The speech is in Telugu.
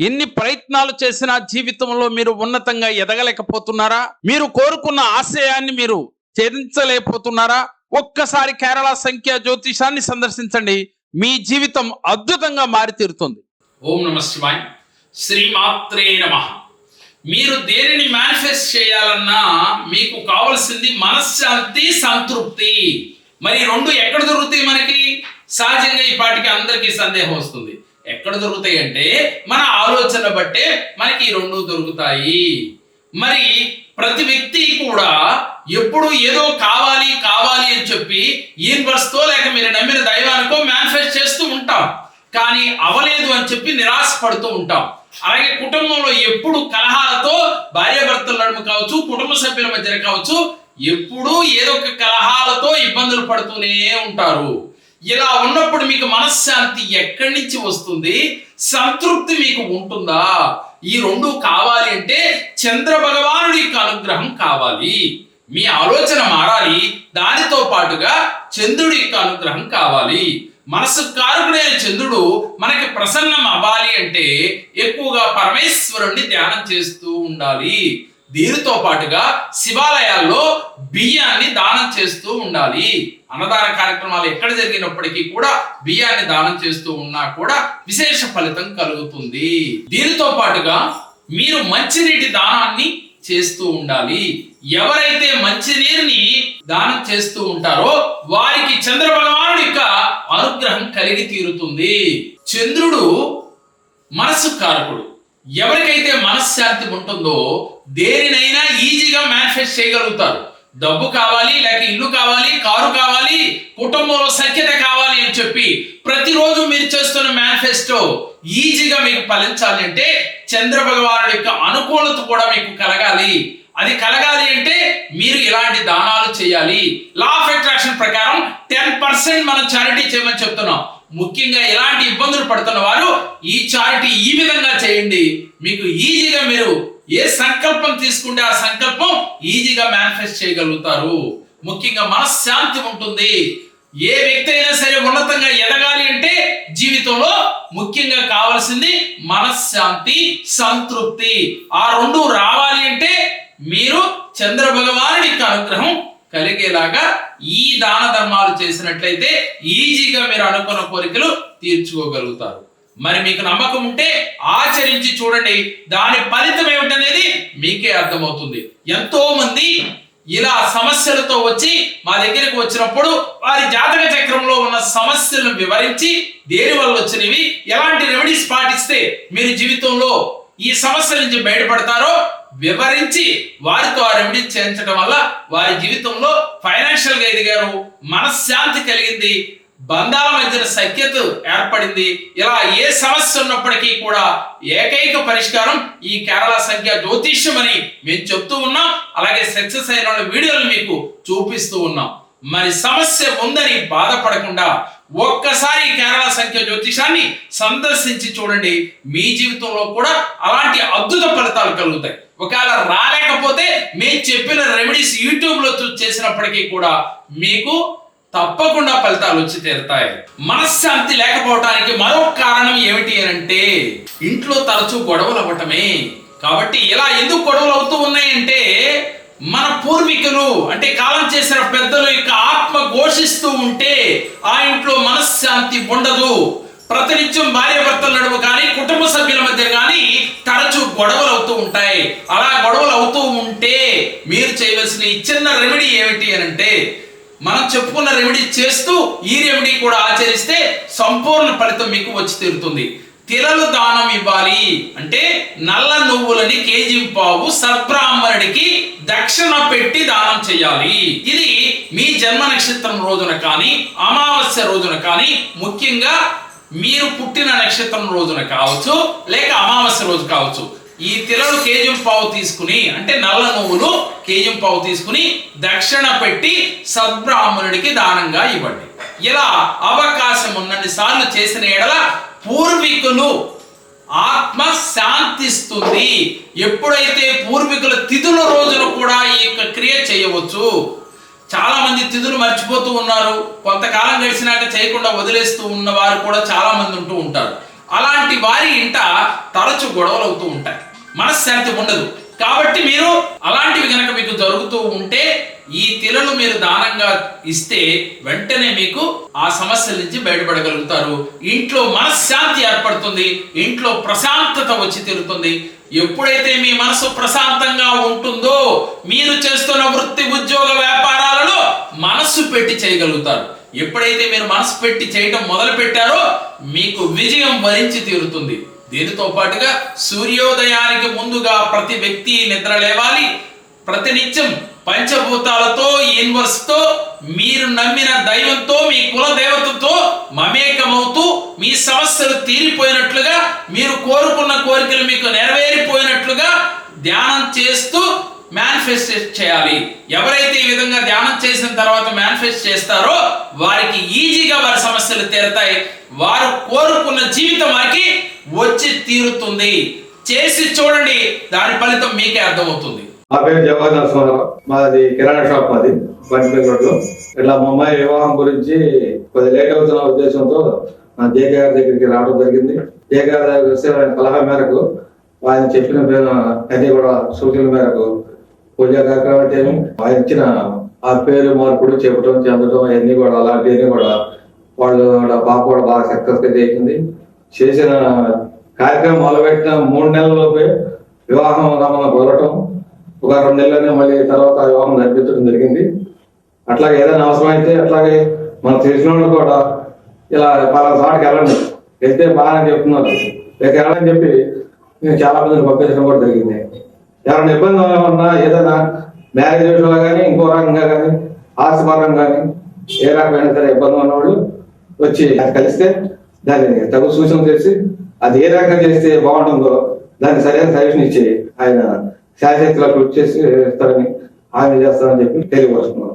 ఎన్ని ప్రయత్నాలు చేసినా జీవితంలో మీరు ఉన్నతంగా ఎదగలేకపోతున్నారా? మీరు కోరుకున్న ఆశయాన్ని మీరు ఛేదించలేకపోతున్నారా? ఒక్కసారి కేరళ సంఖ్య జ్యోతిషాన్ని సందర్శించండి. మీ జీవితం అద్భుతంగా మారి తీరుతుంది ఓం నమ శివాయ్. శ్రీమాత్రే నమ. మీరు దేనిని మేనిఫెస్ట్ చేయాలన్నా మీకు కావలసింది మనశ్శాంతి సంతృప్తి. మరి రెండు ఎక్కడ దొరుకుతాయి మనకి? సహజంగా ఈ పాటికి అందరికీ సందేహం వస్తుంది. ఎక్కడ దొరుకుతాయి అంటే మన ఆలోచన బట్టే మనకి ఈ రెండు దొరుకుతాయి. మరి ప్రతి వ్యక్తి కూడా ఎప్పుడు ఏదో కావాలి కావాలి అని చెప్పి యూనివర్స్తో లేక మీరు నమ్మిన దైవానికో మేనిఫెస్ట్ చేస్తూ ఉంటాం. కానీ అవలేదు అని చెప్పి నిరాశ పడుతూ ఉంటాం. అలాగే కుటుంబంలో ఎప్పుడు కలహాలతో భార్యాభర్తల నడుము కావచ్చు కుటుంబ సభ్యుల మధ్య కావచ్చు ఎప్పుడూ ఏదో ఒక కలహాలతో ఇబ్బందులు పడుతూనే ఉంటారు. ఇలా ఉన్నప్పుడు మీకు మనశ్శాంతి ఎక్కడి నుంచి వస్తుంది? సంతృప్తి మీకు ఉంటుందా? ఈ రెండు కావాలి అంటే చంద్ర భగవానుడి యొక్క అనుగ్రహం కావాలి. మీ ఆలోచన మారాలి. దానితో పాటుగా చంద్రుడి యొక్క అనుగ్రహం కావాలి. మనసు కారకుడైన చంద్రుడు మనకి ప్రసన్నం అవ్వాలి అంటే ఎక్కువగా పరమేశ్వరుణ్ణి ధ్యానం చేస్తూ ఉండాలి. దీనితో పాటుగా శివాలయాల్లో బియ్యాన్ని దానం చేస్తూ ఉండాలి. అన్నదాన కార్యక్రమాలు ఎక్కడ జరిగినప్పటికీ కూడా బియ్యాన్ని దానం చేస్తూ ఉన్నా కూడా విశేష ఫలితం కలుగుతుంది. దీనితో పాటుగా మీరు మంచినీటి దానాన్ని చేస్తూ ఉండాలి. ఎవరైతే మంచినీరుని దానం చేస్తూ ఉంటారో వారికి చంద్ర భగవానుడి యొక్క అనుగ్రహం కలిగి తీరుతుంది. చంద్రుడు మనస్సు కారకుడు. ఎవరికైతే మనశ్శాంతి ఉంటుందో దేనినైనా ఈజీగా మేనిఫెస్ట్ చేయగలుగుతారు డబ్బు కావాలి లేక ఇల్లు కావాలి కారు కావాలి కుటుంబంలో సఖ్యత కావాలి అని చెప్పి ప్రతిరోజు మీరు చేస్తున్న మేనిఫెస్టో ఈజీగా మీకు ఫలించాలి అంటే చంద్ర భగవానుడి యొక్క అనుకూలత కూడా మీకు కలగాలి. అది కలగాలి అంటే మీరు ఇలాంటి దానాలు చేయాలి. లా ఆఫ్ అట్రాక్షన్ ప్రకారం టెన్ పర్సెంట్ మనం చారిటీ చేయమని చెప్తున్నాం. ముఖ్యంగా ఎలాంటి ఇబ్బందులు పడుతున్న వారు ఈ చారిటీ ఈ విధంగా చేయండి. మీకు ఈజీగా మీరు ఏ సంకల్పం తీసుకుంటే ఆ సంకల్పం ఈజీగా మేనిఫెస్ట్ చేయగలుగుతారు. ముఖ్యంగా మనశ్శాంతి ఉంటుంది. ఏ వ్యక్తి అయినా సరే ఉన్నతంగా ఎదగాలి అంటే జీవితంలో ముఖ్యంగా కావాల్సింది మనశ్శాంతి సంతృప్తి. ఆ రెండు రావాలి అంటే మీరు చంద్ర భగవానుడి యొక్క అనుగ్రహం కలిగేలాగా ఈ దాన ధర్మాలు చేసినట్లయితే ఈజీగా మీరు అనుకున్న కోరికలు తీర్చుకోగలుగుతారు. మరి మీకు నమ్మకం ఉంటే ఆచరించి చూడండి దాని ఫలితం ఏమిటనేది మీకే అర్థమవుతుంది. ఎంతో మంది ఇలా సమస్యలతో వచ్చి మా దగ్గరికి వచ్చినప్పుడు వారి జాతక చక్రంలో ఉన్న సమస్యలను వివరించి దేని వల్ల వచ్చినవి ఎలాంటి రెమెడీస్ పాటిస్తే మీరు జీవితంలో ఈ సమస్య నుంచి బయటపడతారో వివరించి వారితో ఆ రెమెడీ చేయించడం వల్ల వారి జీవితంలో ఫైనాన్షియల్గా ఎదిగారు. మనశ్శాంతి కలిగింది. బంధాల మధ్యన సఖ్యత ఏర్పడింది. ఇలా ఏ సమస్య ఉన్నప్పటికీ కూడా ఏకైక పరిష్కారం ఈ కేరళ సంఖ్య జ్యోతిష్యం అని మేము చెప్తూ ఉన్నాం. అలాగే సక్సెస్ అయిన వీడియోలు మీకు చూపిస్తూ ఉన్నాం. మరి సమస్య ఉందని బాధపడకుండా ఒక్కసారి కేరళ సంఖ్య జ్యోతిషాన్ని సందర్శించి చూడండి. మీ జీవితంలో కూడా అలాంటి అద్భుత ఫలితాలు కలుగుతాయి. ఒకవేళ రాలేకపోతే మేము చెప్పిన రెమెడీస్ యూట్యూబ్లో చూసి చేసినప్పటికీ కూడా మీకు తప్పకుండా ఫలితాలు వచ్చి తీరుతాయి. మనశ్శాంతి లేకపోవటానికి మరొక కారణం ఏమిటి అని అంటే ఇంట్లో తరచూ గొడవలు అవ్వటమే. కాబట్టి ఇలా ఎందుకు గొడవలు అవుతూ ఉన్నాయంటే మన పూర్వీకులు అంటే కాలం చేసిన పెద్దలు యొక్క ఆత్మ ఘోషిస్తూ ఉంటే ఆ ఇంట్లో మనశ్శాంతి ఉండదు. ప్రతినిత్యం భార్య భర్తల నడుము కానీ కుటుంబ సభ్యుల మధ్య కానీ గొడవలు అవుతూ ఉంటాయి. అలా గొడవలు అవుతూ ఉంటే మీరు చేయవలసిన ఈ చిన్న రెమెడీ ఏమిటి అని అంటే మనం చెప్పుకున్న రెమెడీ చేస్తూ ఈ రెమెడీ కూడా ఆచరిస్తే సంపూర్ణ ఫలితం మీకు వచ్చి తీరుతుంది. తిలలు దానం ఇవ్వాలి అంటే నల్ల నువ్వులని కేజీ పావు సద్బ్రాహ్మణుడికి దక్షిణ పెట్టి దానం చేయాలి. ఇది మీ జన్మ నక్షత్రం రోజున కానీ అమావాస్య రోజున కానీ ముఖ్యంగా మీరు పుట్టిన నక్షత్రం రోజున కావచ్చు లేక అమావాస్య రోజు కావచ్చు. ఈ తిలను కేజం పావు తీసుకుని అంటే నల్ల నువ్వులు కేజం పావు తీసుకుని దక్షిణ పెట్టి సద్బ్రాహ్మణుడికి దానంగా ఇవ్వండి. ఇలా అవకాశం ఉన్నన్ని సార్లు చేసిన ఎడల పూర్వీకులు ఆత్మ శాంతిస్తుంది. ఎప్పుడైతే పూర్వీకుల తిథుల రోజున కూడా ఈ యొక్క క్రియ చేయవచ్చు చాలా మంది తిథులు మర్చిపోతూ ఉన్నారు. కొంతకాలం గడిచినాక చేయకుండా వదిలేస్తూ ఉన్న వారు కూడా చాలా మంది ఉంటూ ఉంటారు. అలాంటి వారి ఇంట తరచు గొడవలు అవుతూ ఉంటాయి. మనశ్శాంతి ఉండదు. కాబట్టి మీరు అలాంటివి కనుక మీకు జరుగుతూ ఉంటే ఈ తిలను మీరు దానంగా ఇస్తే వెంటనే మీకు ఆ సమస్యల నుంచి బయటపడగలుగుతారు. ఇంట్లో మనశ్శాంతి ఏర్పడుతుంది. ఇంట్లో ప్రశాంతత వచ్చి తీరుతుంది. ఎప్పుడైతే మీ మనసు ప్రశాంతంగా ఉంటుందో మీరు చేస్తున్న వృత్తి పెట్టి చేయగలుగుతారు. ఎప్పుడైతే మీరు మనసు పెట్టి చేయటం మొదలు పెట్టారో మీకు విజయం వరించి తీరుతుంది. దీనితో పాటుగా సూర్యోదయానికి ముందుగా ప్రతి వ్యక్తి నిద్ర లేవాలి. ప్రతినిత్యం పంచభూతాలతో యూనివర్స్తో మీరు నమ్మిన దైవంతో మీ కుల దేవతతో మమేకమవుతూ మీ సమస్యలు తీరిపోయినట్లుగా మీరు కోరుకున్న కోరికలు మీకు నెరవేరిపోయినట్లుగా ధ్యానం చేస్తూ మేనిఫెస్ట్ చేయాలి. ఎవరైతే ఈ విధంగా ధ్యానం చేసిన తర్వాత మేనిఫెస్ట్ చేస్తారో వారికి ఈజీగా వారి సమస్యలు తీరతాయి. వారు కోరుకున్న జీవితం వారికి వచ్చి తీరుతుంది. చేసి చూడండి దాని ఫలితం మీకే అర్థమవుతుంది. నా పేరు జవహర్ మాది కిరాణా షాప్ మాది బండిపల్లి రోడ్లో ఇట్లా మా అమ్మాయి వివాహం గురించి కొద్ది లేట్ అవుతున్న ఉద్దేశంతో నా జేకే గారి దగ్గరికి రావడం జరిగింది. జేకే గారి ఆయన సలహా మేరకు. ఆయన చెప్పిన పేరు అన్ని కూడా సూచనల మేరకు పూజా కార్యక్రమం అంటే ఇచ్చిన ఆ పేరు మార్పుడు చెప్పడం చెందడం అవన్నీ కూడా అలాంటివన్నీ కూడా వాళ్ళు పాప కూడా బాగా సక్సెస్గా చేసింది. చేసిన కార్యక్రమం మొదలుపెట్టిన మూడు నెలలలోపే వివాహం రమణ కుదరటం ఒక రెండు నెలలనే మళ్ళీ తర్వాత వివాహం జరిపించడం జరిగింది. అట్లాగే ఏదైనా అవసరం అయితే అట్లాగే మనం తెలిసిన వాళ్ళు కూడా ఇలా పలానా చోటకి వెళ్ళండి. వెళ్తే బాగా చెప్తున్నారు. లేక వెళ్ళని చెప్పి నేను చాలా మందిని పంపించడం కూడా జరిగింది. ఎవరైనా ఇబ్బంది ఉన్నా ఏదైనా మ్యారేజ్ విషయంలో కానీ ఇంకో రకంగా కానీ ఆస్తిపరంగా కానీ ఏ రకమైన సరే ఇబ్బంది ఉన్నవాళ్ళు వచ్చి అది కలిస్తే దాన్ని తగు సూచన చేసి అది ఏ రకంగా చేస్తే బాగుంటుందో దాన్ని సరైన సజెషన్ ఇచ్చి ఆయన శాశ్వతలో కృషి చేసి ఇస్తారని ఆయన చేస్తారని చెప్పి తెలియపరుస్తున్నాం